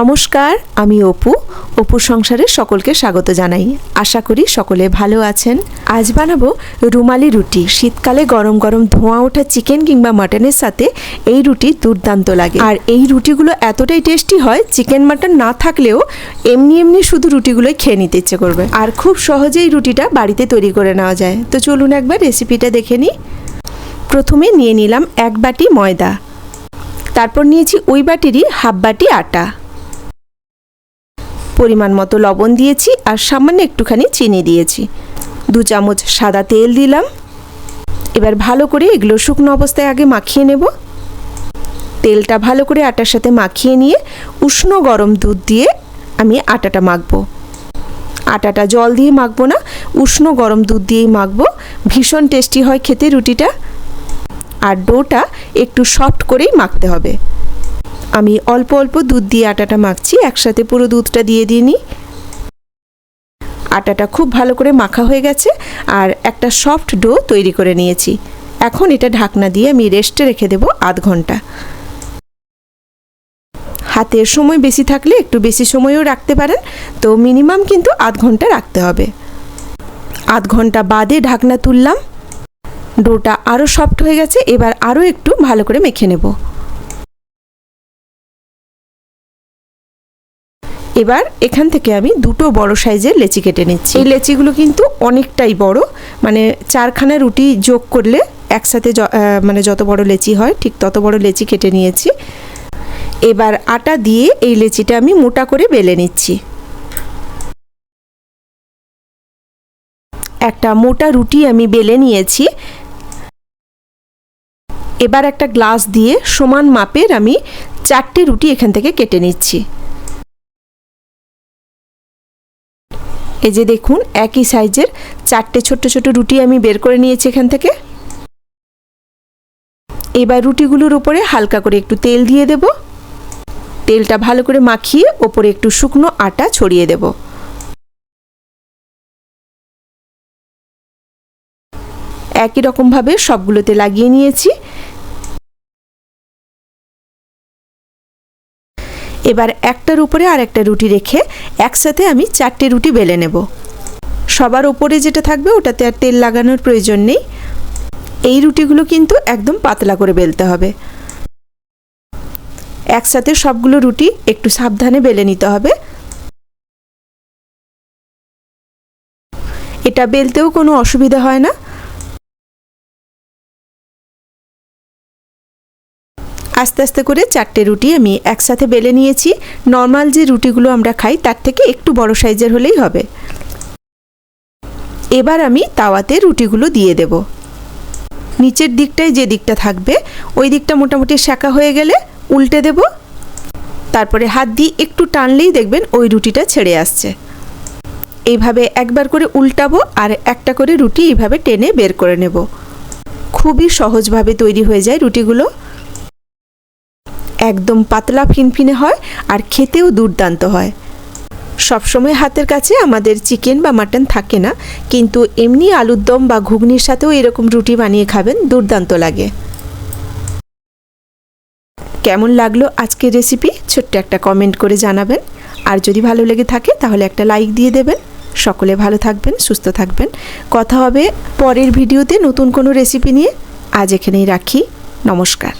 নমস্কার, আমি অপু। অপুর সংসারে সকলকে স্বাগত জানাই। আশা করি সকলে ভালো আছেন। আজ বানাবো রুমালি রুটি। শীতকালে গরম গরম ধোঁয়া ওঠা চিকেন কিংবা মাটনের সাথে এই রুটি দুর্দান্ত লাগে। আর এই রুটিগুলো এতটাই টেস্টি হয়, চিকেন মাটন না থাকলেও এমনি এমনি শুধু রুটিগুলোই খেয়ে নিতে ইচ্ছে করবে। আর খুব সহজেই রুটিটা বাড়িতে তৈরি করে নেওয়া যায়। তো চলুন একবার রেসিপিটা দেখে নিই। প্রথমে নিয়ে নিলাম এক বাটি ময়দা। তারপর নিয়েছি ওই বাটিরই হাফ বাটি আটা। পরিমাণ মতো লবণ দিয়েছি আর সামান্য একটুখানি চিনি দিয়েছি। দু চামচ সাদা তেল দিলাম। এবার ভালো করে এগুলো শুকনো অবস্থায় আগে মাখিয়ে নেব। তেলটা ভালো করে আটার সাথে মাখিয়ে নিয়ে উষ্ণ গরম দুধ দিয়ে আমি আটাটা মাখবো। আটাটা জল দিয়ে মাখবো না, উষ্ণ গরম দুধ দিয়েই মাখবো। ভীষণ টেস্টি হয় খেতে রুটিটা। আর ডোটা একটু সফট করেই মাখতে হবে। আমি অল্প অল্প দুধ দিয়ে আটাটা মাখছি, একসাথে পুরো দুধটা দিয়ে দিইনি। আটাটা খুব ভালো করে মাখা হয়ে গেছে আর একটা সফট ডো তৈরি করে নিয়েছি। এখন এটা ঢাকনা দিয়ে আমি রেস্টে রেখে দেবো আধ ঘণ্টা। হাতের সময় বেশি থাকলে একটু বেশি সময়ও রাখতে পারেন, তো মিনিমাম কিন্তু আধ ঘণ্টা রাখতে হবে। আধ ঘণ্টা বাদে ঢাকনা তুললাম। ডোটা আরও সফট হয়ে গেছে, এবার আরও একটু ভালো করে মেখে নেব। এবার এখান থেকে আমি দুটো বড় সাইজের লেচি কেটে নিচ্ছি। এই লেচিগুলো কিন্তু অনেকটাই বড় মানে চারখানা রুটি যোগ করলে একসাথে মানে যত বড় লেচি হয়, ঠিক তত বড় লেচি কেটে নিয়েছি। এবার আটা দিয়ে এই লেচিটা আমি মোটা করে বেলে নিচ্ছি। একটা মোটা রুটি আমি বেলে নিয়েছি। এবার একটা গ্লাস দিয়ে সমান মাপের আমি চারটে রুটি এখান থেকে কেটে নিচ্ছি। এই যে দেখুন, একই সাইজের চারটে ছোট ছোট রুটি আমি বের করে নিয়েছি এখান থেকে। এবার রুটিগুলোর উপরে হালকা করে একটু তেল দিয়ে দেব। তেলটা ভালো করে মাখিয়ে ওপরে একটু শুকনো আটা ছড়িয়ে দেব। একই রকমভাবে সবগুলোতে লাগিয়ে নিয়েছি। এবার একটার উপরে আর একটা রুটি রেখে একসাথে আমি চারটে রুটি বেলে নেব। সবার ওপরে যেটা থাকবে ওটাতে আর তেল লাগানোর প্রয়োজন নেই। এই রুটিগুলো কিন্তু একদম পাতলা করে বেলতে হবে। একসাথে সবগুলো রুটি একটু সাবধানে বেলে নিতে হবে। এটা বেলতেও কোনো অসুবিধা হয় না। আস্তে আস্তে করে চারটে রুটি আমি একসাথে বেলে নিয়েছি। নর্মাল যে রুটিগুলো আমরা খাই, তার থেকে একটু বড় সাইজের হলেই হবে। এবার আমি তাওয়াতে রুটিগুলো দিয়ে দেব। নিচের দিকটায় যে দিকটা থাকবে, ওই দিকটা মোটামুটি শাঁকা হয়ে গেলে উল্টে দেব। তারপরে হাত দিয়ে একটু টানলেই দেখবেন ওই রুটিটা ছেড়ে আসছে। এইভাবে একবার করে উল্টাবো আর একটা করে রুটি এইভাবে টেনে বের করে নেব। খুবই সহজভাবে তৈরি হয়ে যায় রুটিগুলো। একদম পাতলা ফিনফিনে হয় আর খেতেও দুর্দান্ত হয়। সবসময় হাতের কাছে আমাদের চিকেন বা মাটন থাকে না, কিন্তু এমনি আলুর দম বা ঘুগনির সাথেও এরকম রুটি বানিয়ে খাবেন, দুর্দান্ত লাগে। কেমন লাগল আজকের রেসিপি? ছোট্ট একটা কমেন্ট করে জানাবেন। আর যদি ভালো লেগে থাকে, তাহলে একটা লাইক দিয়ে দেবেন। সকলে ভালো থাকবেন, সুস্থ থাকবেন। কথা হবে পরের ভিডিওতে নতুন কোনো রেসিপি নিয়ে। আজ এখানেই রাখি। নমস্কার।